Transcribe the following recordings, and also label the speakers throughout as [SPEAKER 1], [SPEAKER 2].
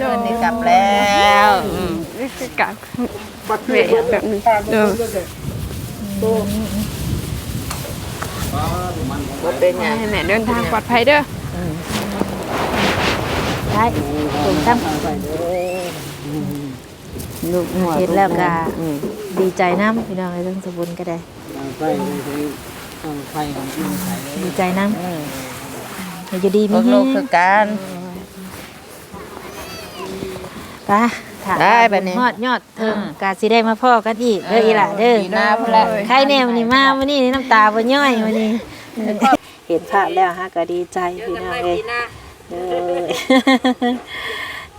[SPEAKER 1] เดินนี่กลับแล้วอืม
[SPEAKER 2] นี่คือการเวะแบบนี้เออ
[SPEAKER 1] บ่เป็นหยัง
[SPEAKER 2] ให้แม่เดินทางปลอดภัยเด้อ
[SPEAKER 3] ได้ถูกทั้ง
[SPEAKER 1] ลูกหัว
[SPEAKER 3] เห็นแล้วก็
[SPEAKER 1] อืม
[SPEAKER 3] ดีใจน้ำพี่น้องไอ้เรื่องสมบุญก็ได้
[SPEAKER 4] ไฟเลยต้องไฟของจริงใส่เลย
[SPEAKER 3] ดีใจน้
[SPEAKER 1] อืมำ
[SPEAKER 3] ให้อยู่ดี
[SPEAKER 1] พ
[SPEAKER 3] มี
[SPEAKER 1] วก
[SPEAKER 3] แฮ
[SPEAKER 1] ลูก
[SPEAKER 3] ง
[SPEAKER 1] คือกัน
[SPEAKER 3] ไปถ้า
[SPEAKER 1] ได้บัดนี้
[SPEAKER 3] ฮอดยอดเทิงกาสิได้มาพ่อกันอีกเด้ออีหล่ะเด้อ
[SPEAKER 1] ปีหน้าพุ่นละ
[SPEAKER 3] ใครแน่วันนี้มาวันนี้น้ำตาบ่ย่อยวันนี้ เห็นภาพแล้วฮะก็ดีใจพี่น้องเอ้ยเด้อ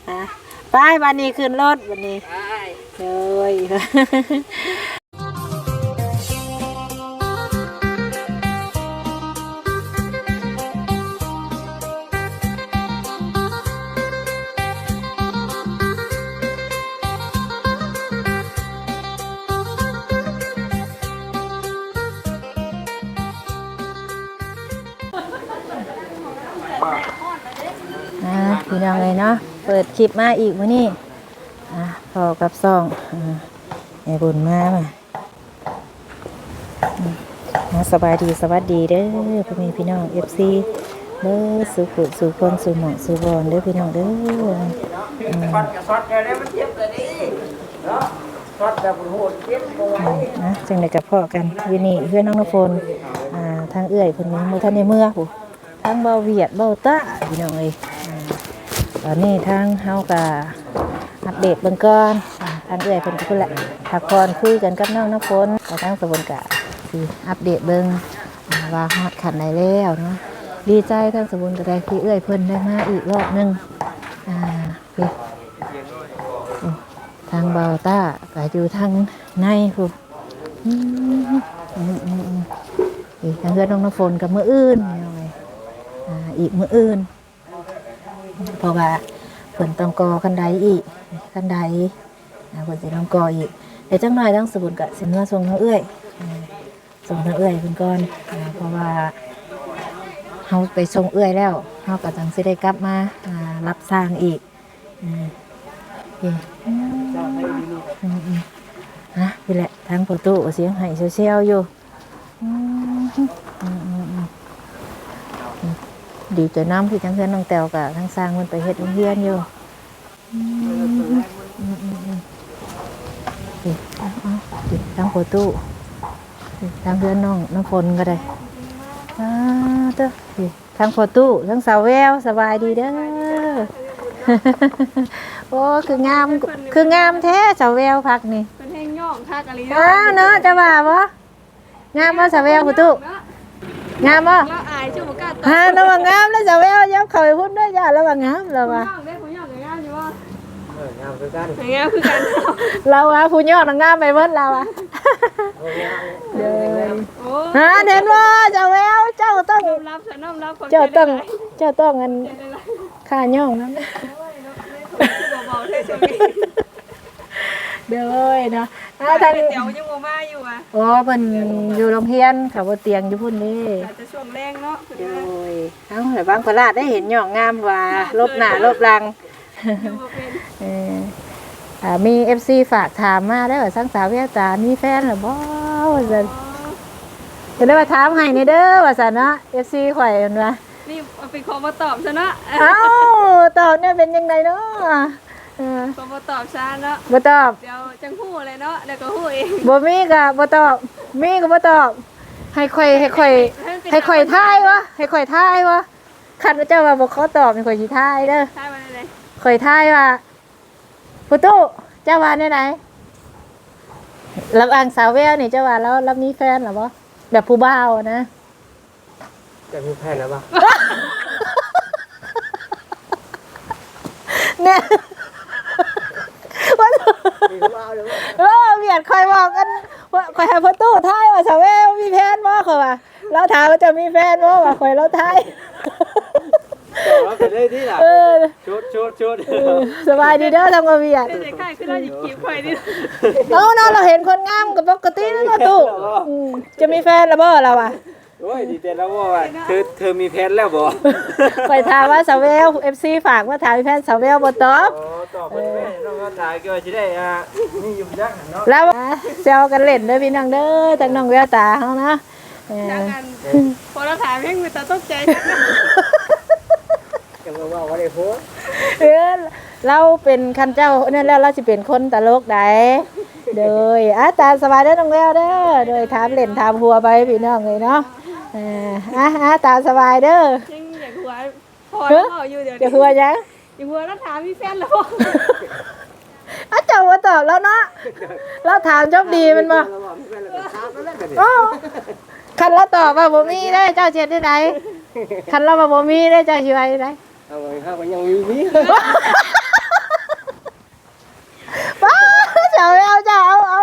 [SPEAKER 3] อะไปวันนี้ขึ้นรถวันนี้เด้อ เปิดคลิปมาอีกมื้อนี้อะพอกับซองอ่าไอ้บุญมามามาสบายดีสวัสดีเด้อพ่อแม่พี่น้อง FC เด้อสุขุสุคนสุหมองสุบอนเด้อพี่น้องเด้ออืม
[SPEAKER 4] ซอดกับซอดเลยมันเทียบเลยดิเนาะซอดแบบโหดเทียบตัวไว้
[SPEAKER 3] นะจังไดกับพ่อกันอยู่นี่เพื่อนน้องน้ำฝนอ่าทางเอื้อยเพิ่นยังบ่ทันในเมื่อผู้ทางเบาเวียดเบาตาพี่น้องเอ้ย ตอนนี้ทางเฮาก็อัปเดตเบิ่งก่อนอ่าทางเอื้อยเพิ่นก็พุ่นแหละพักผ่อนคุยกันกับน้องน้ำฝนกับทางสมบูรณ์กะสิอัปเดตเบิ่งอ่าว่าฮอดขันใดแล้วเนาะดีใจทางสมบูรณ์ก็ได้ที่เอื้อยเพิ่นได้มาอีกรอบหนึงอ่าพี่ทางเบาต้าก็อยู่ทางในผู้อือืมอืมอืมอีกทางเพื่อนน้องน้ำฝนกับมืออื่นเอาไว้อ่าอีกมืออื่น เพราะว่าฝนต้องกอกันไดอีกกันไดฝนจะต้องกออีกเดี๋ยวจังหน่อยทั้งสบุนกับสินว่าส่งทางเอื้อยอ่าส่งทางเอื้อยเป็นก่อนเพราะว่าเขาไปส่งเอื้อยแล้วเขาก็จังสิได้กลับมารับสร้างอีกอ่นะนี่แหละทางประตูเสียงไห้เชียวๆอยู่ อืมอืมอืม ดีใจน้ำที่ทั้งเพื่อนน้องแตวกับทั้งสร้างมันไปเฮ็ดโรงเรียนอยู่อืมอืมอืมอืมนี่เอาเอาดิทางประตูนี่ทางเพื่อนน้องน้ำฝนก็ได้อ่าเด้อนี่ทางประตูทั้งสาวแววสบายดีเด้อ โอ้คืองามคืองามแท้สาวแววพักนี่
[SPEAKER 2] เป็นแห้งย่องคักอะไร
[SPEAKER 3] อ้าวเนาะจะว่าบ่งามบ่สาวแววผู้ตุ งามบ่
[SPEAKER 2] แล้วอายชื่อบุกล้าต
[SPEAKER 3] ฮาระวังงามแล้วสาวแววยับเข้าไปพุ่นด้วยจ้าระวังงามแล้วว่า
[SPEAKER 2] ย่องได้ผู้ย่องกับงามอยู่ว่า
[SPEAKER 4] เอองามคือกัน
[SPEAKER 2] อย่างเงี้ยคือกัน
[SPEAKER 3] เราว่าผู้ยอดน่ะงามไปเบิดเราอะเด้อ
[SPEAKER 2] โอ้
[SPEAKER 3] ฮาเห็นบ่สาวแววเจ้าต้อง
[SPEAKER 2] น้อมรับฉันน้อมรับ
[SPEAKER 3] เจ้าต้องเจ้าต้องอันค่าย่องนั้น
[SPEAKER 2] เบาๆเท่ช่วงนี้
[SPEAKER 3] เด้อเนาะอ่าทาง
[SPEAKER 2] เดี๋ยวยังโมมาอยู่อะ
[SPEAKER 3] โอ้เพิ่นอยู่โรงเรียนเขาบ่เตียงอยู่พุ่นนี่
[SPEAKER 2] อาจจะช่วงแรงเนาะ
[SPEAKER 3] โดยเอ้าแต่บางพลาดได้เห็นหย่องงามว่าลบหน้าลบหลัง
[SPEAKER 2] อยู่บ่เป็น
[SPEAKER 3] เอออ่ามี FC ฝากถามมาได้ว่าสังสาวเวียตามีแฟนหรือบ่ว่าซั่นจะได้มาถามให้นี่เด้อว่าซั่นเนาะ FC ข่อยเห็นว่า
[SPEAKER 2] นี่เอาเป็นขอมาตอบซะเนาะ
[SPEAKER 3] เอ้าตอบเนี่ยเป็นยังไงเนาะ เออ
[SPEAKER 2] ขอมาตอบซะเนาะ
[SPEAKER 3] บ่ตอบ
[SPEAKER 2] เดี๋ยวจังหู้เลยเนาะเดี๋ยวก็หู้เอง
[SPEAKER 3] บ่มีก็บ่ตอบ มีก็บ่ตอบ ให้ข่อยให้ข่อยให้ข่อยทายวะให้ข่อยทายวะคันว่าเจ้าว่าบ่ขอตอบให้ข่อยสิทายเด้อ
[SPEAKER 2] ใช่มาเลย
[SPEAKER 3] ข่อยทายว่าพุตุเจ้าว่าในไหนรับอ่างสาวแววนี่เจ้าว่าแล้วรับมีแฟนเหรอบ่แบบผู้บ่าวอะนะ
[SPEAKER 4] จะมีแผ่นแล้วปะ
[SPEAKER 3] เนี่ยว่า
[SPEAKER 4] มีก็เอาเลยว่า
[SPEAKER 3] เออเบียดคอยบอกกันว่าคอยให้พุตุทายว่าสาวแววมีแฟนบ่เขาว่าเราถามว่าจะมีแฟนบ่ว่าคอยเราทาย
[SPEAKER 4] เราไปเลยที่ล่ะ
[SPEAKER 3] เออ
[SPEAKER 4] ชุดชุดชุด
[SPEAKER 3] สบายดีเด้อทำกับเบียด
[SPEAKER 2] ได้ค่ายคือเราหยิบกีบข่อยนี่
[SPEAKER 3] เอาเนาะเราเห็นคนงามกับปกตินั่นเนาะตุอืมจะมีแฟนแล้วบ่เราอะ
[SPEAKER 4] โอ้ยดีแต่แล้วว่าเธอเธอมีแผนแล้วบ่
[SPEAKER 3] ไปถามว่าสาวเวล FC ฝากมาถามพี่แพนสาวเวลบ่ตอบ
[SPEAKER 4] อ๋อตอบไปแม่น้องก็ถ่ายก็สิได้อ่านี่อยู่ยักษ์เนาะ
[SPEAKER 3] แล้วเซลกันเล่นเด้อพี่น้องเด้อทั้งน้องแววตาเฮานะเออ
[SPEAKER 2] จากกันพอเราถามให้มือตาตกใจ
[SPEAKER 4] ก็บ่ว่าว่าได้โพส
[SPEAKER 3] เออเราเป็นคันเจ้านั่นแล้วเราสิเป็นคนตลกใดเด้ออะตามสบายเด้อน้องแววเด้อโดยถามเล่นถามหัวไปพี่น้องเลยเนาะ เอออะอะตามสบายเด้อ
[SPEAKER 2] ยังอยากหัวพอแล้วเอาอยู่เดี๋ยว
[SPEAKER 3] เดี๋ยวหัวยัง
[SPEAKER 2] อยากหัวแล้วถามพี่แฟนแล้ว
[SPEAKER 3] อะเจ้ามาตอบแล้วเนาะเราถามจบดีมันบ่
[SPEAKER 4] เราบอกไม่เป็นไรก็ถามแล้วกันนี่
[SPEAKER 3] โอ้คันเราตอบว่าบ่มีได้เจ้าเจ็ดที่ไหนคันเราว่าบ่มีได้เจ้าสิไว้ที่ไหน
[SPEAKER 4] เอาไว้ครับก็ยังมีมี
[SPEAKER 3] ป้า เจ้าเอาเจ้าเอาเอา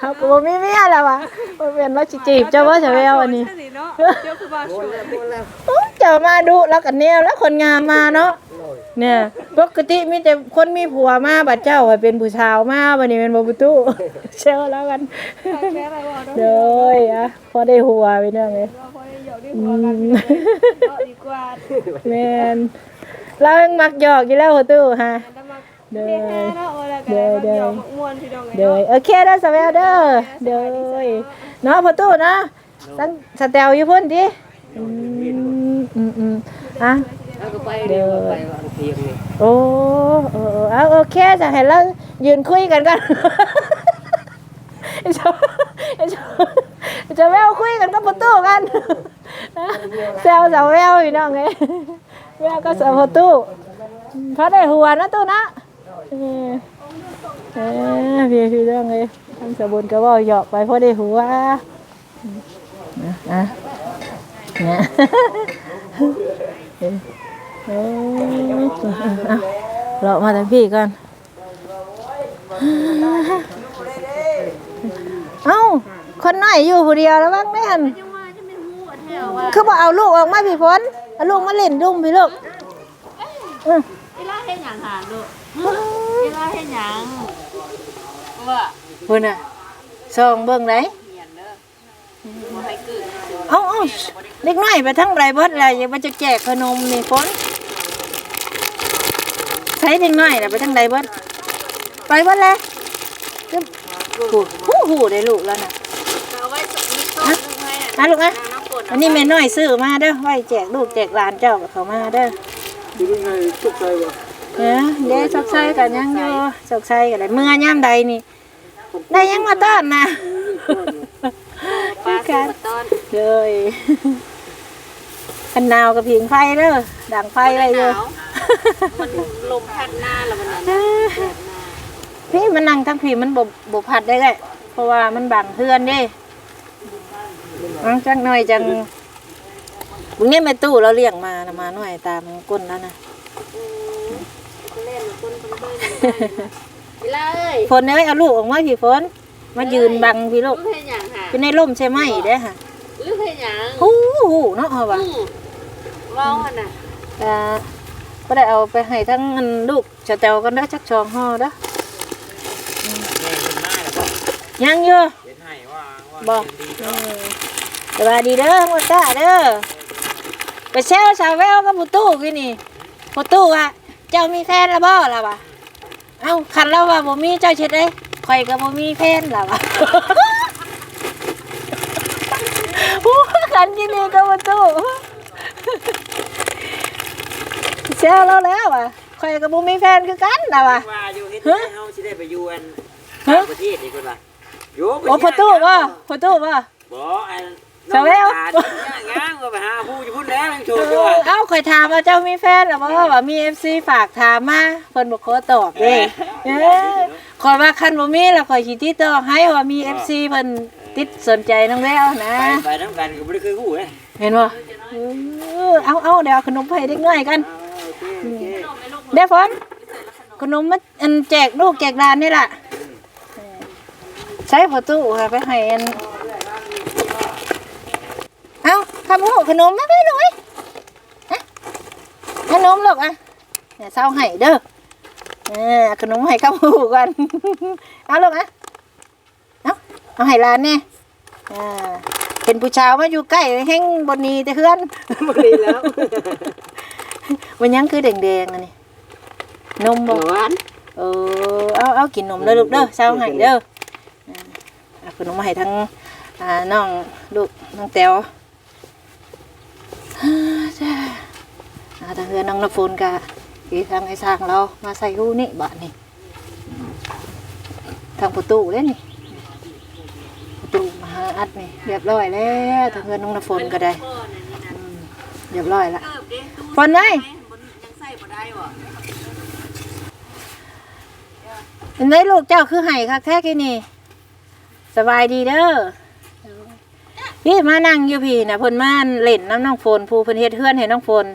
[SPEAKER 3] เอาก็บ่มีเมียแล้วว่ะบ่เป็นว่าสิจีบเจ้าว่าเจ้าเอาอันนี้
[SPEAKER 2] ใช่สิเนาะเดี๋ยวคือบ่าว
[SPEAKER 4] โพ
[SPEAKER 2] โช
[SPEAKER 4] ส
[SPEAKER 2] ว์
[SPEAKER 4] แล้วโพสแล้ว
[SPEAKER 3] โอ้ยเจ้ามาดุแล้วกันแนวแล้วคนงามมาเนาะเนี่ยปกติมีแต่คนมีผัวมาบัดเจ้าอะเป็นผู้ชาวมาบัดนี้เป็นบ่ประตูเชื่อแล้วกัน
[SPEAKER 2] แม่อะไรบ่เนาะ
[SPEAKER 3] เด้อยอะพอได้หัวไปเรื่องเลย
[SPEAKER 2] ว่าพอได้หยอกได้หัวกันก็ดีกว่า
[SPEAKER 3] แม่นเรายังมักหยอกอยู่แล้วหัวตู้ฮะ
[SPEAKER 2] แต่มา
[SPEAKER 3] เด้
[SPEAKER 2] เด้
[SPEAKER 3] อ
[SPEAKER 2] เนาะโอ้แล้วก็ได้มาหยอกม่วนพี่น้อง
[SPEAKER 3] เด้อโอเคเด้อสวัสดีเด้อเด้อเนาะพ่อตู้เนาะตั้งสแตลอยู่พุ่นดิอืมอืมอืมอะ
[SPEAKER 4] เอาก็ไปเดี๋ยวไปวางเทียงนี่
[SPEAKER 3] โอ้เออเออเอาโอเคจะให้เรายืนคุยกันกันจะจะจะแววคุยกันกับประตูกันแซวสาวแววอยู่น้องไงแววก็สาวประตูเพราะได้หัวนะตู้นะ เออเออพี่พี่น้องไงทำสบุนก็เว่าหยอกไปเพราะได้หัวนะนะเนี่ยเออเอาเรามาทางพี่ก่อน เอ้า คนน้อยอยู่ผู้เดียวแล้วบ้างแม่นคือบอกเอาลูกออกมาพี่ฝนเอาลูกมาเล่นดุมพี่ลูกเออ
[SPEAKER 1] เวลาเฮ็ดหยังหาลูก เวลาเฮ็ดหยังว่า
[SPEAKER 3] พุ่นน่ะซองเบิ่งไหน
[SPEAKER 1] เหียนเด้อบ่ให้กึ่ง
[SPEAKER 3] เอ้าเอ้าเด็กน้อยไปทั้งไรเบิดเลยย่ามาจะแจกขนมนี่ฝนใช้เด็กน้อยน่ะไปทั้งไรเบิดไปเบิดเลยจึ๊บหูหูหูได้ลูกแล้วน่ะ
[SPEAKER 1] เอาไว้สุดนี้ต้นนึงให้
[SPEAKER 3] มาลูกอะอันนี้แม่น้อยซื้อมาเด้อไว้แจกลูกแจกหลานเจ้ากับเขามาเด้อ
[SPEAKER 4] ดูยังไงตกใจบ่
[SPEAKER 3] เออเด้สกใส่กันยังอยู่สกใส่กันเลยเมื่อย่ามใดนี่ ได้ยังมาต้อนนะ
[SPEAKER 1] ปลาสุกต้น
[SPEAKER 3] เลยกันหนาวกับผิงไฟเด้อดังไฟอะไรอยู่
[SPEAKER 1] มันลมพัดหน้าแล้วมันน่ะ
[SPEAKER 3] เออพี่มันนั่งทั้งผีมันบบบบพัดได้เลยเพราะว่ามันบังเพื่อนเด้อังจังหน่อยจังบุงเนี่ยแม่ตู้เราเลี้ยงมานะมาหน่อยตามก้นแล้วนะ
[SPEAKER 1] เล่นคน คนเบิ่งเวลาเอ้ย
[SPEAKER 3] ฝนเอ้ยเอาลูกออกมาพี่ฝนมายืนบังพี่ลูก
[SPEAKER 1] ลูกเฮ็ดหยังหา
[SPEAKER 3] เป็นในร่มใช่ไหมเด้อค่ะ
[SPEAKER 1] ลูกเฮ็ดหยัง
[SPEAKER 3] ฮู้ฮู้เนาะเอาว่ะ
[SPEAKER 1] อืมเว้าหั่นน่ะ
[SPEAKER 3] อ่าก็ได้เอาไปให้ทั้งอันลูกจะแตวกันเด้อจักชองห่อเด้อ
[SPEAKER 4] แม่เป็นมาแล้วบ่
[SPEAKER 3] ยังอยู่
[SPEAKER 4] เป็นให้ว่าว่า
[SPEAKER 3] บ่
[SPEAKER 4] เป็นดี
[SPEAKER 3] เอ
[SPEAKER 4] เนาะ
[SPEAKER 3] อสวัสดีเด้อหมดตาเด้อไปแซวสาวแววกับผู้ตู้กี่นี่ผู้ตู้อะเจ้ามีแฟนแล้วบ่ล่ะวะ เอ้าคันเราว่าบ่มีเจ้าเช็ดเด้ข่อยก็บ่มีแฟนล่ะวะโอ้คันกี่นี่กับผู้ตู้แซวเราแล้วอะข่อยก็บ่มีแฟนคือกันล่ะวะ
[SPEAKER 4] ว่าอยู่เฮ็ดให้เฮาสิได้ไปอยู่อัน
[SPEAKER 3] ฮะ
[SPEAKER 4] ต่างประเทศอีกคนว่าอยู่
[SPEAKER 3] โอ้พอตู้ป่ะพอตู้ป่ะ
[SPEAKER 4] บ่อัน
[SPEAKER 3] สาวแวว
[SPEAKER 4] น้องตาเนี่ยงางว่าไปหาผู้อยู่พุ่นแล้วยังโชว์อยู่ว่า
[SPEAKER 3] เอ้าคอยถามว่าเจ้ามีแฟนหรือว่าว่ามีเอฟซีฝากถามมาเพิ่นบอกขอตอบเด้เอ้ยคอยว่าคันบ่มีแล้วคอยสิติดต่อให้ว่ามีเอฟซีเพิ่นติดสนใจน้องแววนะ
[SPEAKER 4] ไปไปทั้งกันก็บ่ได้เคยฮู้เลย
[SPEAKER 3] เห็นบ่เออเอาเอาเดี๋ยวเอาขนมไปให้เด็กน้อยกัน
[SPEAKER 4] โอเคโอเค
[SPEAKER 3] เดี๋ยวฝนขนมมาอันแจกลูกแจกหลานนี่ล่ะใช้พอตู้ค่ะไปให้อันเอาคำหูขนมมาไปหน่อยขนมลูกอะเนี่ยเศร้าให้เด้อเออขนมให้ข้าวหูก่อนเอาลูกอะเอาเอาให้ร้านเนี่ยอ่าเห็นผู้ชาวมาอยู่ใกล้แห้งบนนี้แต่เฮือน
[SPEAKER 4] บ่ดีแล้ว
[SPEAKER 3] มันยังคือแดงๆอันนี้นมบ่
[SPEAKER 4] หวาน
[SPEAKER 3] เออเอาเอากินนมเด้อลูกเด้อเช้าให้เด้ออ่าเอาขนมมาให้ทั้งอ่าน้องลูกน้องแต๋ว ฮ่าจ้าอาทางเฮือนน้องน้ำฝนกะอีทางไอ้สร้างเรามาใส่หูนี่บาดนี่ทางประตูเลยนี่ประตูมาหาอัดนี่เรียบร้อยแล้วทางเฮือนน้องน้ำฝนก็ได้อืมเรียบร้อยละ ฝนไว้
[SPEAKER 1] มันยังใส่บ่ได้บ่
[SPEAKER 3] เป็นไงลูกเจ้าคือไห้คักแท้กี่นี่ สบายดีเด้อ พี่มานั่งอยู่พี่นะเพิ่นมาเล่นน้ำน้องฝนผู้เพิ่นเฮ็ดเฮือนให้น้องฝน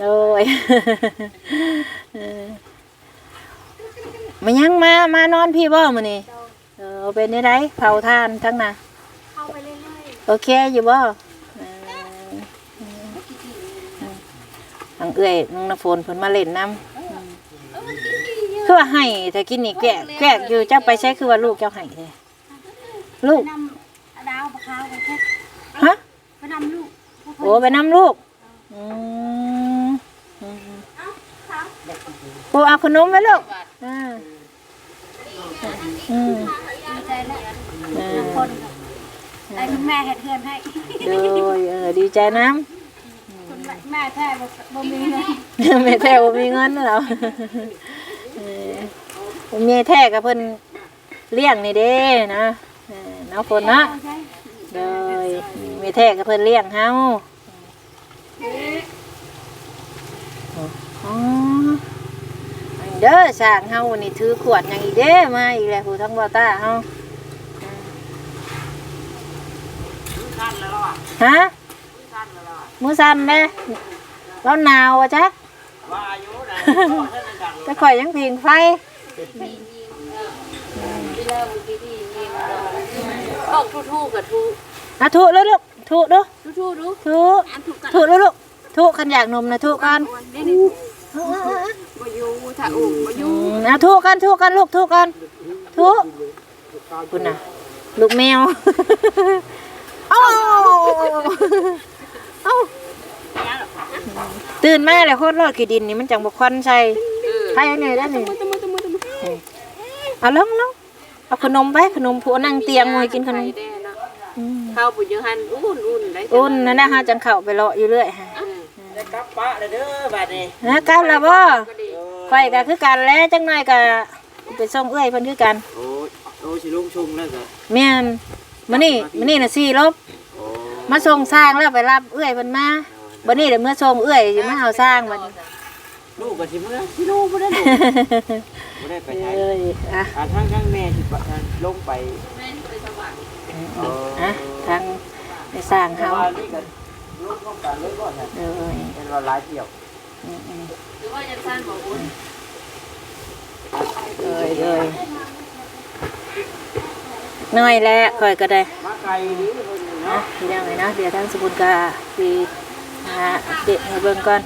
[SPEAKER 3] โดยมายังมามานอนพี่บ่มื้อนี้เออเป็นได้ไดเผาทานทั้งน่ะ
[SPEAKER 2] เข้าไปเรื่อย
[SPEAKER 3] โอเคอยู่บ่เออทางเอื้อยน้องน้ำฝนเพิ่นมาเล่นน้ำคือว่าให้แต่กินนี่แกะแกะอยู่เจ้าไปใช้คือว่าลูกเจ้าให้เลยลูกา
[SPEAKER 1] วปลาขาวไปแค่
[SPEAKER 3] ฮะ
[SPEAKER 1] ไปนำลูก
[SPEAKER 3] โอ้ไปนำลูกอืมอืมปูเอาขนมไหมลูกอ่าอืม
[SPEAKER 1] ดีใจแล้ว
[SPEAKER 3] อ่า
[SPEAKER 1] คนไอ้คุณแม่เฮ็ดเฮือนให้
[SPEAKER 3] โดยเออดีใจน้
[SPEAKER 1] คุณแม่แม่แท้บ่บ่มีเงินำ
[SPEAKER 3] แม่แท้บ่มีเงินแล้วเออแม่แท้กับเพิ่นเลี้ยงนี่เด้นะเออน้องฝนเนาะ
[SPEAKER 1] ใช่
[SPEAKER 3] โดยแม่แท้กับเพิ่นเลี้ยงเฮาอ๋ออันเด้อสร้างเฮาวันนี้ถือขวดหยังอีเด้มาอีกแล้วผู้ทั้งบ่ตาเฮา
[SPEAKER 4] คันแล้วอะ
[SPEAKER 3] ฮะ
[SPEAKER 4] คันแล้วอะ
[SPEAKER 3] มือสั่นเด้เราหนาวอะจ๊ะ
[SPEAKER 4] ว่าอายุนะท่านดัง
[SPEAKER 3] แต่ข่อยยังพิงไฟ
[SPEAKER 1] ออกทู่ๆกับทู
[SPEAKER 3] นะทุแล้วลูกทุดู
[SPEAKER 1] ทู่ๆดู
[SPEAKER 3] ทุ
[SPEAKER 1] อันถูกกัน
[SPEAKER 3] ทุแล้วลูกทุคันอยากนมนะทุกัน
[SPEAKER 1] นี่นี่บ่อยู่ถ้าอุ้มบ่อ
[SPEAKER 3] อื
[SPEAKER 1] ยู่
[SPEAKER 3] มนะทุกันทุกันลูกทุกันทุคุณน่ะลูกแมวเอ้าเอ้าตื่นมาแล้วโคตรรอดขี้ดินนี่มันจังบกควันใส่ใครเอาเนี่ยได้นี่เอาลงลงเอาขนมไปขนมผัวนั่งเตียงมวยกินขนมอืม
[SPEAKER 1] เข้าไปอยู่หันอุ่นๆได้
[SPEAKER 3] อุ่นนั่นนะฮะจังเข่าไปเลาะอยู่เรื่อยฮะ
[SPEAKER 4] ได้กลับปะเด้อบัดนี้
[SPEAKER 3] นะกลับแล้วบ่ไฟก็คือกันแล้วจังหน่อยก็ไปส่งเอื้อยเพิ่นคือกัน
[SPEAKER 4] โอ้โอ้สิลุงชงแล้วก็
[SPEAKER 3] แม่นมื้อนี้มื้อนี้น่ะสี่ลบ
[SPEAKER 4] โอ้
[SPEAKER 3] มาส่งสร้างแล้วไปรับเอื้อยเพิ่นมาบัดนี้เดี๋ยวเมื่อส่งเอื้อยสิมาเอาสร้างบัดนี้
[SPEAKER 4] ลูกก็สิเมื่อสิลูกบ่ได้ลูกบ่ได้ไปไหน
[SPEAKER 3] เอ้ยอะ
[SPEAKER 4] อ่าทางทางแม่สิปะทางลงไปเออ
[SPEAKER 3] อะทางไปสร้าง
[SPEAKER 4] แต่
[SPEAKER 3] เฮา
[SPEAKER 4] ว่านี่ก็ลูกต้องการเลยบ่เนี่ย
[SPEAKER 3] เอ้ย
[SPEAKER 4] เป็นว่าหลายเที่ยว
[SPEAKER 3] อืมอืม
[SPEAKER 1] หรือว่าจะสั้นบ่อุ่น
[SPEAKER 3] เอ้ยเอ้ยน้อยแล้วค่อยก็ได้
[SPEAKER 4] มาไกลนี่เพิ่นนี่
[SPEAKER 3] นะ
[SPEAKER 4] เนาะ
[SPEAKER 3] พี่น้องเลยนะเดี๋ยวทางสมุนกาสีหาอัปเดตให้เบิ่งก่อน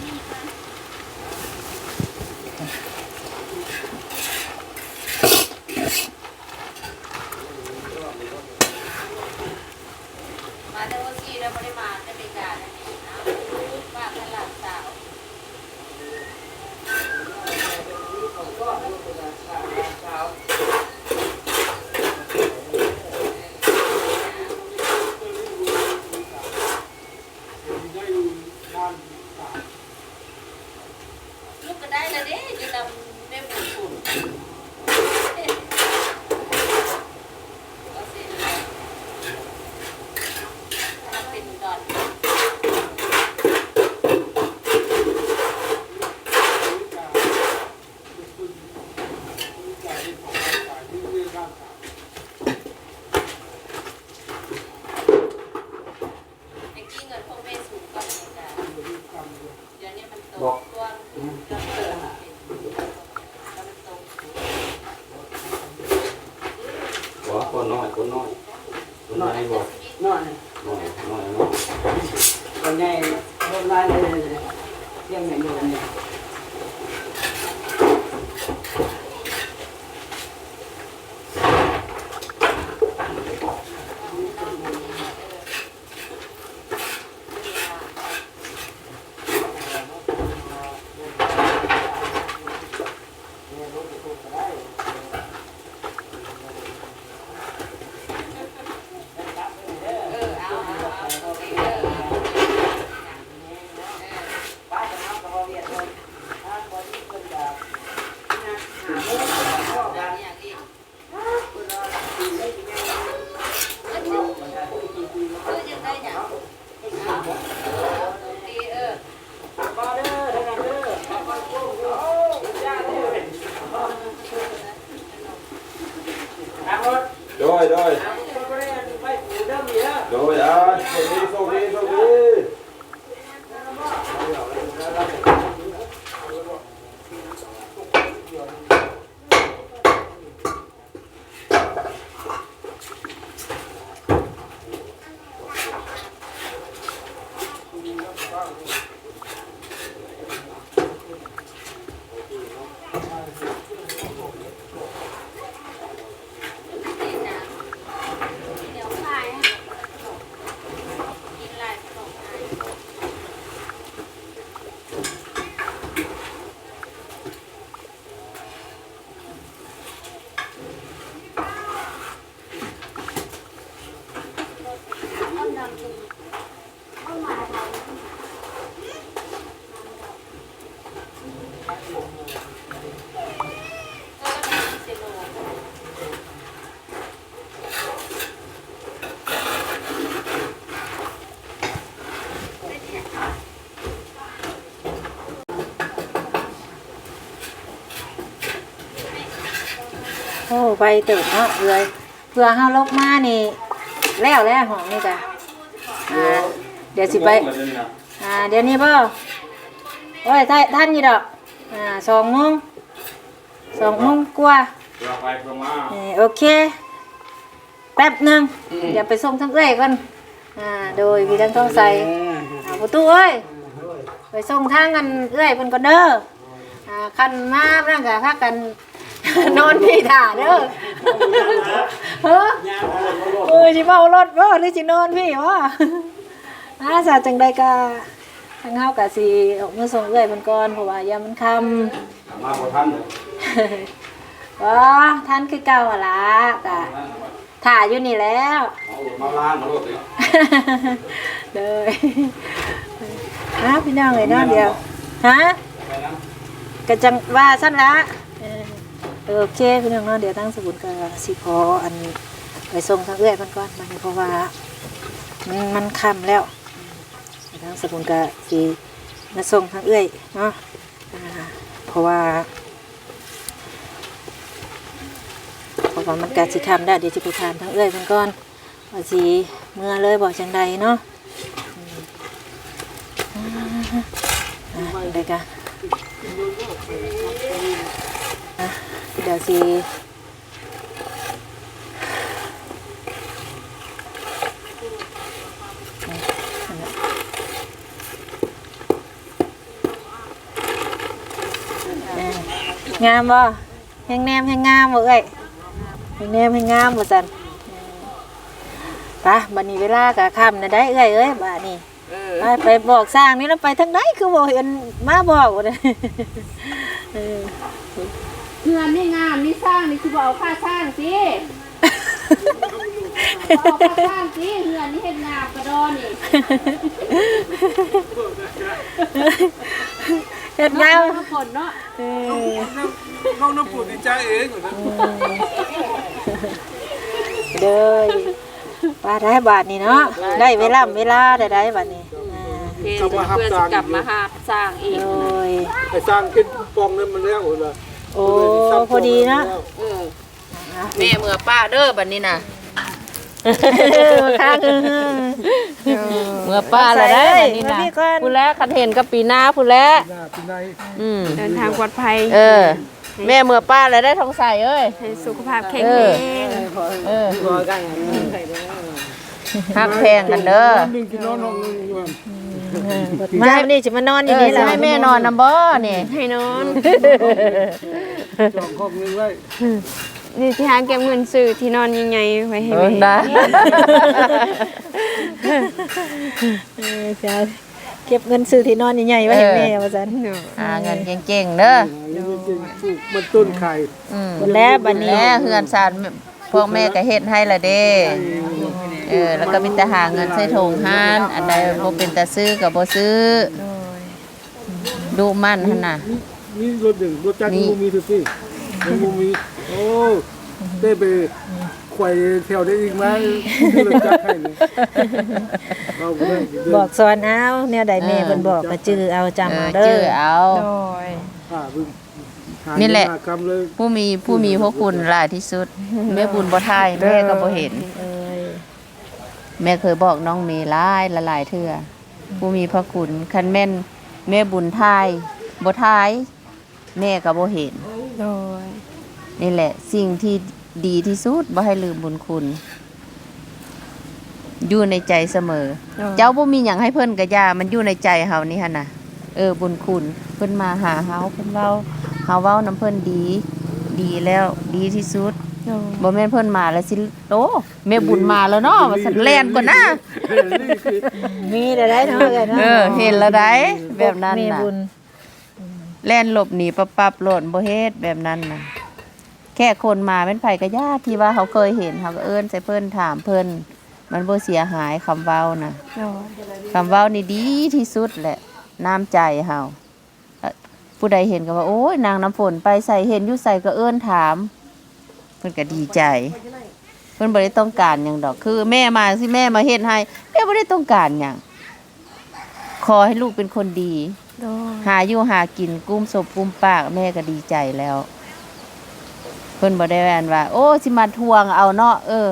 [SPEAKER 1] ไปเติ
[SPEAKER 5] บ
[SPEAKER 4] เนาะ
[SPEAKER 3] เลยเพื่อเฮาลกมานี่แล้วแล้วห้องนี่จ้ะอ่าเดี๋ยวสิไปอ่าเดี๋ยวนี้บ่โอ้ยท่านท่านนี่ดอกอ่าสองโมงสองโมงกว่า
[SPEAKER 5] เราไปพม่า
[SPEAKER 3] เออโอเคแป๊บหนึงเดี๋ยวไปส่งทั้งเอ้ยก่อนอ่าโดยพี่ทั้งต้องใส่อ่าประตูเอ้ยไปส่งทางกันเอ้ยเพิ่นก่อนเด้ออ่าคันมาร่างกายพากัน นอนพี่ถ่าเด้อเฮ้อเออสิเมารถบ่หรือสินอนพี่วะอาสาจังใดกะทางเฮากะสิออกมือส่งเอื้อยเพิ่นก่อนเพราะว่ายามมันค่
[SPEAKER 5] มาบ่ทันเลยำ
[SPEAKER 3] ว้าท่านคือเก่าอะล่ะกะถ่าอยู่นี่แล้ว
[SPEAKER 5] เอามาล้างมาโลดเลย
[SPEAKER 3] เลยฮะพี่น้องเลยเนาะเดียวฮะ
[SPEAKER 5] ไปนะ
[SPEAKER 3] กะจังว่าซั่นละเออเออ โอเคพี่น้องเนาะเดี๋ยวตั้งสมุดกะสิขออันไปส่งทางเอื้อยเพิ่นก่อนบันเพราะว่ามันมันค่ำแล้วตั้งสมุดกะสิมาส่งทางเอื้อยเนาะเพราะว่าเพราะว่ามันกะสิคำได้เดี๋ยวจะไปถามทางเอื้อยเพิ่นก่อนว่าสิเมื่อเลยบอกจังใดเนาะอืมอ่าอ่าได้กะอะ เดี๋ยวสิอ่างามบ่แหงแนมแหงงามบ่เอ้ยแหงแนมแหงงามบ่ซั่นไปบัดนี้เวลากะค่ำนะได้เอ้ยเอ้ยบัดนี้ไปไปบอกสร้างนี่แล้วไปทางไหนคือบ่เห็นมาบอกบ่ได้ เออ
[SPEAKER 6] เงินนี่งามนี่สร้างนี่คือบอกค่าสร้างสิบอกค่าสร้างสิเงินนี่เห็นงามกระดอนี่
[SPEAKER 3] เฮ็ดงาม
[SPEAKER 6] ทุกคนเนาะ
[SPEAKER 3] เออ
[SPEAKER 4] น้องน้ำปูดีใจเองเหรอ
[SPEAKER 3] เด้อว่าได้บาทนี่เนาะได้เวลาเวลาได้ได้บาทนี้อ่า
[SPEAKER 6] เพื่อจะกลับมาหาสร้างอีก
[SPEAKER 3] โอ้ย
[SPEAKER 4] ไปสร้างขึ้นปองนั้นมันแล้วเหรอ
[SPEAKER 3] โอ้พอดีเนาะ
[SPEAKER 6] เออแม่เมื่อป้าเด้อบัดนี้น่ะ
[SPEAKER 3] ข้าง
[SPEAKER 6] เมื่อป้าละได้บัดนี้น่ะผู้แลคันเห็นกับปีหน้าผู้แล
[SPEAKER 4] หน้าปีใน
[SPEAKER 6] อืม
[SPEAKER 7] เดินทางปลอดภัย
[SPEAKER 6] เออ แม่เมื่อป้าละได้ทองใสเอ้ย
[SPEAKER 7] ให้สุขภาพแข็ง
[SPEAKER 6] เอ
[SPEAKER 7] แร
[SPEAKER 6] อ
[SPEAKER 7] ง
[SPEAKER 6] เออฮักแพงกันเด้อ
[SPEAKER 4] หนึ่งกินนอนห้องนึงอยู่
[SPEAKER 3] มาวันนี้จะมานอน
[SPEAKER 6] อ
[SPEAKER 3] ยู่
[SPEAKER 6] อ
[SPEAKER 3] นี่แหละ
[SPEAKER 6] ให้แม่นอนนำบ่นี่
[SPEAKER 7] ให้นอน
[SPEAKER 4] จองห้องนึงไว้
[SPEAKER 7] นี่ที่หาเก็บเงินซื้อที่นอนใหญ่ๆไว้ให้แม่
[SPEAKER 6] อได้
[SPEAKER 3] เออจะเก็บเงินซื้อที่นอนใหญ่ๆไว้ให้แม่ว่าซั่น
[SPEAKER 6] หาเงินเก่งๆเด้อ
[SPEAKER 4] มันต้นไข่
[SPEAKER 6] อืม
[SPEAKER 3] หมดแล้วบัดนี้
[SPEAKER 6] แล้วเฮือนสาร พวกแม่ก็เฮ็ดให้ละเด้เออแล้วก็มีแต่หาเงินใส่ถุงห้าน อันใดบ่เป็นตาซื้อก็บ่ซื้อ ดูมันหั่นน่ะ
[SPEAKER 4] นี่รถหนึ่งรถจักรมูมีทุกที่มูมีโอ้ได้ไปไขว่แถวได้อีกไหมรถจักรให้เลยเราก็ได้
[SPEAKER 3] บอกสอนเอาแนวใดแม่เพิ่นบอกก็จื้อเอาจำ
[SPEAKER 6] เอ
[SPEAKER 3] เอา
[SPEAKER 6] อ
[SPEAKER 3] เด้
[SPEAKER 6] ชื่อ
[SPEAKER 3] อ
[SPEAKER 6] เอา
[SPEAKER 7] โดย
[SPEAKER 4] อ่าบึ้งหา
[SPEAKER 6] นี่แหละ
[SPEAKER 4] หากรรมเลย
[SPEAKER 6] ผู้มีผู้มีพระคุณหลายที่สุด แม่บุญบ่ทายแม่ก็บ่เห็น เอ้ยแม่เคยบอกน้องเมย์หลายละหลายเทื่อผู้มีพระคุณคันแม่น แม่บุญทายบ่ทาย แม่ก็บ่เห็น
[SPEAKER 7] โดย
[SPEAKER 6] นี่แหละ สิ่งที่ดีที่สุดบ่ให้ลืมบุญคุณ อยู่ในใจเสมอ
[SPEAKER 7] โดย
[SPEAKER 6] เจ้าบ่มีหยังให้เพิ่นก็ย่ามันอยู่ในใจเฮานี่หั่นน่ะ เออบุญคุณเพิ่นมาหาเฮาเพิ่นเว้าเฮาเว้านํเพิ่นดี ดีแล้วดีที่สุด
[SPEAKER 7] โดย
[SPEAKER 6] บ่แม่นเพิ่นมาแล้วสิโตแม่บุญมาแล้วเนาะว่าสันแล่นก่อนนะ
[SPEAKER 4] นี่คือ
[SPEAKER 6] มีได้ได้เนาะเออเห็นแล้วได้แบบนั้น
[SPEAKER 3] มี
[SPEAKER 6] น่ะ
[SPEAKER 3] บุญ
[SPEAKER 6] แล่นหลบหนีปับปับโหล่นบ่เฮ็ดแบบนั้นน่ะแค่คนมาเป็นไผก็ญาติที่ว่าเขาเคยเห็นเขาก็เอิ้นใส่เพิ่นถามเพิ่นมันบ่เสียหายคำเว้าน่ะ
[SPEAKER 7] โดย
[SPEAKER 6] คำเว้านี่ดีที่สุดแหละ น้ำใจเฮาเอ่อผู้ใดเห็นก็ว่า โอ้ยนางน้ำฝนไปใส่เห็นอยู่ใส่ก็เอิ้นถาม เพิ่นก็ดีใจ เพิ่นบ่ได้ต้องการหยังดอก คือ แม่มาสิแม่มาเฮ็ดให้แม่บ่ได้ต้องการหยังขอให้ลูกเป็นคนดี
[SPEAKER 7] โดย
[SPEAKER 6] หาอยู่หากินกุ้มศพกุ้มปาก แม่ก็ดีใจแล้ว เพิ่นบ่ได้แวนว่า โอ้สิมาทวงเอาเนาะเออ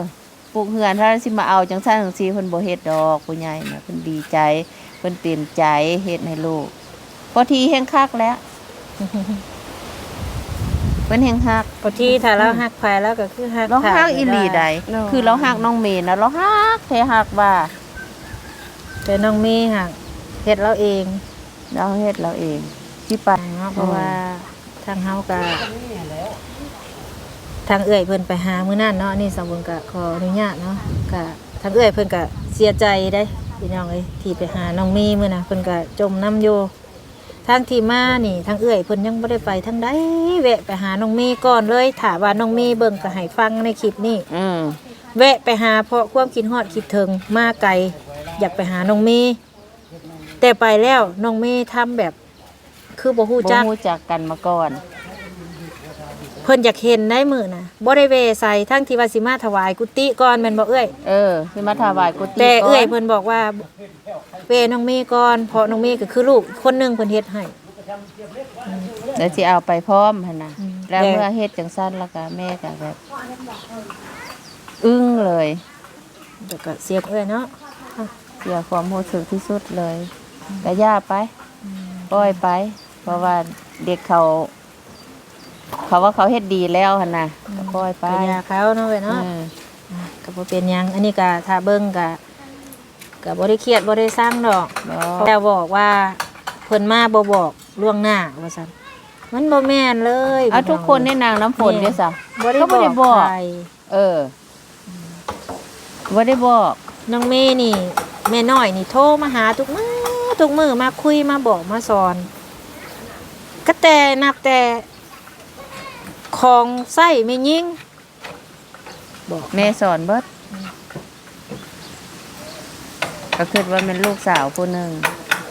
[SPEAKER 6] ปลูกเหือนถ้าสิมาเอาจังซั่นจังซี่เพิ่นบ่เฮ็ดดอกผู้ใหญ่น่ะเพิ่นดีใจ เพิ่นเต็มใจเฮ็ดให้ลูกพอทีแห่งคักแล้วเพิ่นแห่งฮัก
[SPEAKER 3] พอที่ถ้าเราหักภายแล้วก็คือหัก
[SPEAKER 6] เราฮักอีหลีใด
[SPEAKER 7] โดย
[SPEAKER 6] คือเราฮักน้องเมย์นะเราฮักแท้ฮักว่า
[SPEAKER 3] แต่น้องมีหักเฮ็ดเราเอง
[SPEAKER 6] เราเฮ็ดเราเองที่ไป
[SPEAKER 3] เนาะ
[SPEAKER 6] เพ
[SPEAKER 3] เพ
[SPEAKER 6] ราะ
[SPEAKER 3] ราะ
[SPEAKER 6] ว่า
[SPEAKER 3] ว่าทางเฮาก็ทางเอื้อยเพิ่นไปหามื้อนั้นเนาะนี่สมบุญก็ขออนุญาตเนาะก็ทางเอื้อยเพิ่นก็เสียใจได้ พี่น้องเอ้ยที่ไปหาน้องมีมื้อน่ะเพิ่นก็จมน้ำอยู่ทางที่มานี่ทางเอื้อยเพิ่นยังบ่ได้ไปทางใดแวะไปหาน้องมีก่อนเลยถามว่าน้องมีเบิ่งก็ให้ฟังในคลิปนี้
[SPEAKER 6] อืม
[SPEAKER 3] แวะไปหาเพราะความคิดฮอดคิดถึงมาไกลอยากไปหาน้องเมย์แต่ไปแล้วน้องเมย์ทำแบบคือบ่ฮู้
[SPEAKER 6] บ่
[SPEAKER 3] จัก
[SPEAKER 6] รู้จักกันมาก่อน
[SPEAKER 3] เพิ่นอยากเห็นได้มื้อน่ะบ่ได้เวใส่ทั้งที่ว่าสิมาถวายกุฏิก่อนแม่นบ่เอ้ย
[SPEAKER 6] เออที่มาถวายกุฏิ
[SPEAKER 3] แต่
[SPEAKER 6] ก่น
[SPEAKER 3] เอ้ยเพิ่นบอกว่าเวน้องเมย์ก่อนเพราะน้องเมย์ก็คือลูกคนหนึงเพิ่นเฮ็ดให้
[SPEAKER 6] เดี๋ยวสิเอาไปพร้อมหั่นน่ะ
[SPEAKER 3] อืม
[SPEAKER 6] แล้ว
[SPEAKER 3] แต่
[SPEAKER 6] เมื่อเฮ็ดจังซั่นแล้วก็แม่ก็แบบอึ้งเลย
[SPEAKER 3] เดี๋ยวก็เสียบเอ้ยเนาะ
[SPEAKER 6] เสียความรู้สึกที่สุดเลยก็ย่าไปปล่อยไป เพราะว่าเด็กเขา เขาว่าเขาเฮ็ดดีแล้วหั่นน่ะก็ปล่อยไป
[SPEAKER 3] ไปยาเขาเนาะเว้ยเนาะ
[SPEAKER 6] เออ
[SPEAKER 3] ก็บ่เป็นหยัง อันนี้ก็ถ้าเบิ่งก็ก็บ่ได้เครียดบ่ได้สร้างดอก
[SPEAKER 6] บ่
[SPEAKER 3] แต่บอกว่าเพิ่นมาบ่บอกล่วงหน้าว่าซั่นมันบ่แม่นเลย
[SPEAKER 6] เอาทุกคนในนางน้ำฝนเด้อซะ
[SPEAKER 3] บ่ได้
[SPEAKER 6] ก็
[SPEAKER 3] บ
[SPEAKER 6] บ่ได้
[SPEAKER 3] อก
[SPEAKER 6] บอก
[SPEAKER 3] ใคร
[SPEAKER 6] เออบ่ได้บอก
[SPEAKER 3] น้องเมย์นี่ แม่น้อยนี่โทรมาหาทุกมื้อทุกมื้อมาคุยมาบอกมาสอน ก็แต่นับแต่ ของไส้ไม่ยิ่งบอก
[SPEAKER 6] แม่สอนเบิดก็คิดว่าเป็นลูกสาวผู้หนึ่ง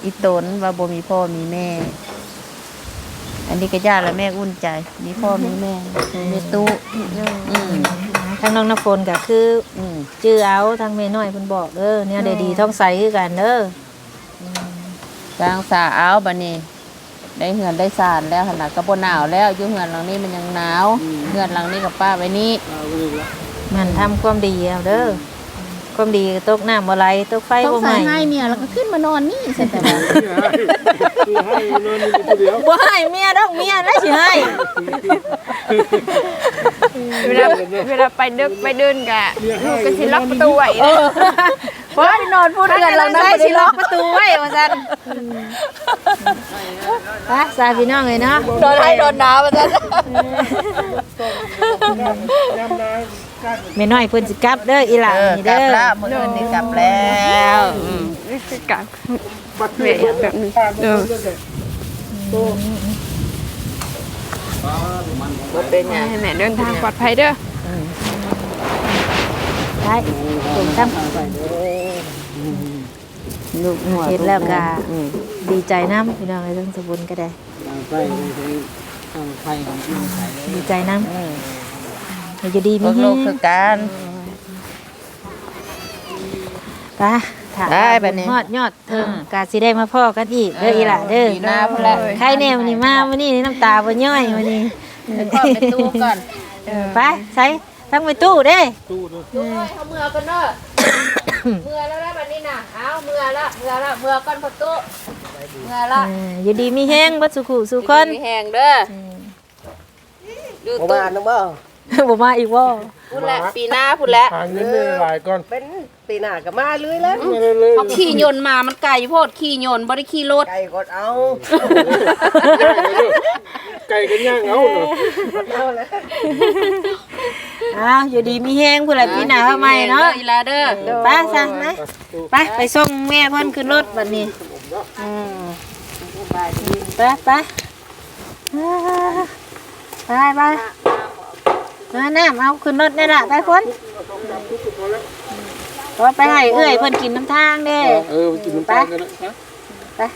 [SPEAKER 6] อีตนว่าบ่มีพ่อมีแม่ อันนี้ก็ญาติและแม่อุ่นใจ มีพ่อมีแม่มีตู้อืม
[SPEAKER 3] ทางน้องน้ำฝนก็คือ
[SPEAKER 6] อืม
[SPEAKER 3] ชื่อเอาทางแม่น้อยเพิ่นบอกเด้อเนี่ยได้ดีท้องใสคือกันเด้อ
[SPEAKER 6] สร้างสาเอาบัดนี้ ได้เหือนได้สารแล้วขนาดก็บ่หนาวแล้วอยู่เหือนหลังนี้มันยังหนาวเหือนหลังนี้กับป้าไว้นี่
[SPEAKER 4] เอาไปเลยละ
[SPEAKER 3] มันทำความดีเอาเด้อความดีตกน้ำบ่ไหลตกไฟ
[SPEAKER 6] ต้อง
[SPEAKER 3] บ่ไห
[SPEAKER 6] ใส่
[SPEAKER 3] ม้
[SPEAKER 6] ให้เนี่ยแล้วก็ขึ้นมานอนนี่ใช่แต่ว่า
[SPEAKER 4] คือให้นอนอยู่คนเดียว
[SPEAKER 3] บ่ให้เมียดอกเมียได้สิให้
[SPEAKER 7] เวลาเวลาไปเดินไปเดินกะลูกก็สิล็อกประตูไว้นะ
[SPEAKER 6] เพราะนอนพูด
[SPEAKER 3] เดือนหลังได้สิล็อกประตูไว้ว่าซั่นไปสาพี่น้องเลยเนาะ
[SPEAKER 6] โดนให้โดนหนาวมาซะ
[SPEAKER 4] ยามนาการ
[SPEAKER 3] แม่น้อยเพิ่นสิกลับเด้ออีหลาน
[SPEAKER 6] เออ
[SPEAKER 3] นี่
[SPEAKER 6] กลั
[SPEAKER 3] เด้
[SPEAKER 6] บ
[SPEAKER 3] อ
[SPEAKER 6] แล้วมื้ออื่นนี่กลับแล้วอืม
[SPEAKER 7] นี่คือการ
[SPEAKER 4] บัตร
[SPEAKER 7] เวะแบบนี้
[SPEAKER 4] ผ่าน
[SPEAKER 7] เออ
[SPEAKER 6] บ่เป็นหยัง
[SPEAKER 7] ให้แม่เดินทางปลอดภัยเด้อ
[SPEAKER 3] ไปส่งทั้ง
[SPEAKER 6] ลูกหัว
[SPEAKER 3] เฮ็ดแล้วก็
[SPEAKER 6] อืม
[SPEAKER 3] ดีใจนํพี่น้องเอ้ยทั้งสบุญก็ได้
[SPEAKER 4] ไปเลยทางไฟของที่ไทย
[SPEAKER 3] ดีใจนํ
[SPEAKER 6] อืม
[SPEAKER 3] ให้อยู่ดี
[SPEAKER 6] พ
[SPEAKER 3] มี
[SPEAKER 6] วก
[SPEAKER 3] แฮ
[SPEAKER 6] ลูก
[SPEAKER 3] ง
[SPEAKER 6] คือการ
[SPEAKER 3] ไปทค่ะ
[SPEAKER 6] ได้บัดนี้
[SPEAKER 3] ฮอดยอดเทิงกาสิได้มาพ่อกันอีกเด้ออีหล่ะเด้อ
[SPEAKER 1] ปีหน้าพุ่นแหละ
[SPEAKER 3] ใครแน่วันนี้มาวันนี้น้ำตาบ่ย่อยวันนี้
[SPEAKER 1] ไปพ่อไปตู้ก่อน
[SPEAKER 3] ไปใส่ทั้งไปตู้เด้
[SPEAKER 4] ตู้ด้วย
[SPEAKER 1] เอาเมื่อก่อนเด้อ เมื่อแล้วนะบัดนี้น่ะเอาเมื่อละเมื่อละเมื่อก่อนประตูเมื่อละ
[SPEAKER 3] เอออยู่ดีมีแห้งบัดสุขุสุคน
[SPEAKER 1] มีแหงเด้อดู
[SPEAKER 8] บ่
[SPEAKER 1] ตู้
[SPEAKER 8] มาน้องบ่
[SPEAKER 3] บ่มาอีกบ่
[SPEAKER 1] พุ่นแหละปีหน้าพุ่นแหละ
[SPEAKER 4] หาเงินได้หลายก่อน
[SPEAKER 8] เป็นปีหน้าก็มาเลยแล้ว
[SPEAKER 4] มาเลยเลย
[SPEAKER 1] เขาขี่ยนต์มามันไกลโพดขี่ยนต์บ่ได้ขี่รถ
[SPEAKER 8] ไก่กดเอา
[SPEAKER 4] ไก่กันย่างเอาเนาะ
[SPEAKER 8] เอาแล้ว
[SPEAKER 3] อ้าวอยู่ดีมีแห้งพุ่นล่ะพี่หน้าเฮาใหม่เนาะ
[SPEAKER 1] อีลาเด้อ
[SPEAKER 3] ไปซะนะไปไปส่งแม่เพิ่นขึ้นรถบัดนี้อืมไปไปอ่าไปไป มาน้ำเอาขึ้นรถได้ละไปพ้นพอไปให้เอื้อยเพิ่นกินน้ำทางเด้
[SPEAKER 4] เออไปกินน้ำตาลกันนะ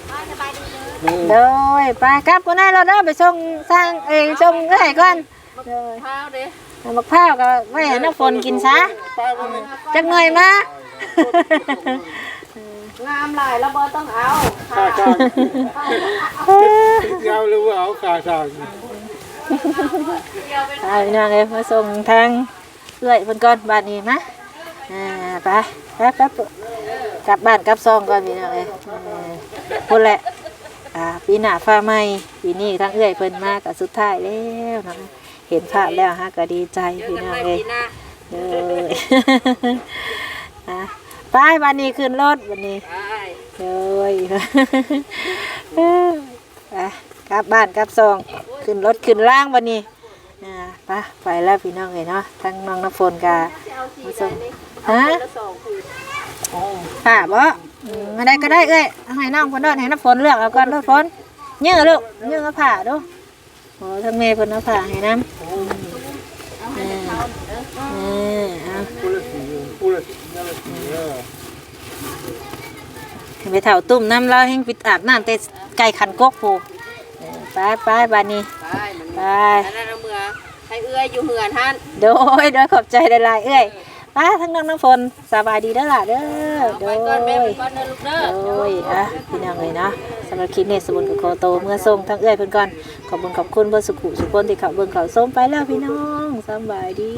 [SPEAKER 3] โดยไปกลับก็ได้เราเด้อไปส่งสร้างเองส่งเอื้อยก่อน
[SPEAKER 1] ข้าวเด้
[SPEAKER 3] เอาบักพร้าวก็ไว้ให้น้ำฝนกินซะจักหน่อยมา
[SPEAKER 1] งามหลายแล้วบ่ต้องเอา
[SPEAKER 4] ขาช่างยาวเลยว่าเอาขาช่าง
[SPEAKER 3] ไปพี่น้องเอ้ยมาส่งทางเอื้อยเพิ่นก่อนบ้านนี้มาอ่าไปไปไปกลับบ้านกลับซองก่อนพี่น้องเอ้ยเออพุ่นแหละอ่าปีหน้าฟ้าใหม่ปีนี้ทางเอื้อยเพิ่นมาก็สุดท้ายแล้วเนาะเห็นภาพแล้วฮะก็ดีใจพี่น้องเอ้ย
[SPEAKER 1] ปีหน้า
[SPEAKER 3] เลยอะไปวันนี้ขึ้นรถวันนี้
[SPEAKER 1] ไป
[SPEAKER 3] เลยไปกลับบ้านกลับซอง ขึ้นรถขึ้นล่างวันนี้อ่าไปไปแล้วพี่น้องเลยเนาะทั้งน้องน้ำฝนกามาส่งฮะค่ะบ่มอะไรก็ได้เอ้ยให้น้องคนนอนให้น้ำฝนเลือกเอาก่อนน้ำฝนเยื่อลูกเยื่อเอาผ้าดูโอ้ทั้งเมย์คนเอาผ้าให้น้ำอืมอืมเอา
[SPEAKER 4] พูดละสีพูดละสีนั่นละสีเออ
[SPEAKER 3] ไปเถ่าตุ่มน้ำเราแห้งปิดอาบน้ำแต่ไก่ขันกกผู ไปไปบานนี้
[SPEAKER 1] ไปมัน
[SPEAKER 3] ไป
[SPEAKER 1] อันนั้นเอาเมื่อให้เอื้อยอยู่เหือนท่าน
[SPEAKER 3] โดยโดยขอบใจหลายๆเอ้ยไป้าทั้งน้องน้ำฝนสบายดีเด้อล่ะเด้อ
[SPEAKER 1] เอา
[SPEAKER 3] โด
[SPEAKER 1] ไป
[SPEAKER 3] ย
[SPEAKER 1] ก่อนแม่ไปก่อนเด้อลูกเด้อ
[SPEAKER 3] โดยอะพี่น้องเลยเนาะสำหรับคลิปนี้สมุนกับโคโตเมื่อส่งทั้งเอ้ยเพิ่นก่อนขอบคุณขอบคุณเบอร์สุขุสุขคนที่เขาเบิ่งเขาส้มไปแล้วพี่น้องสบายดี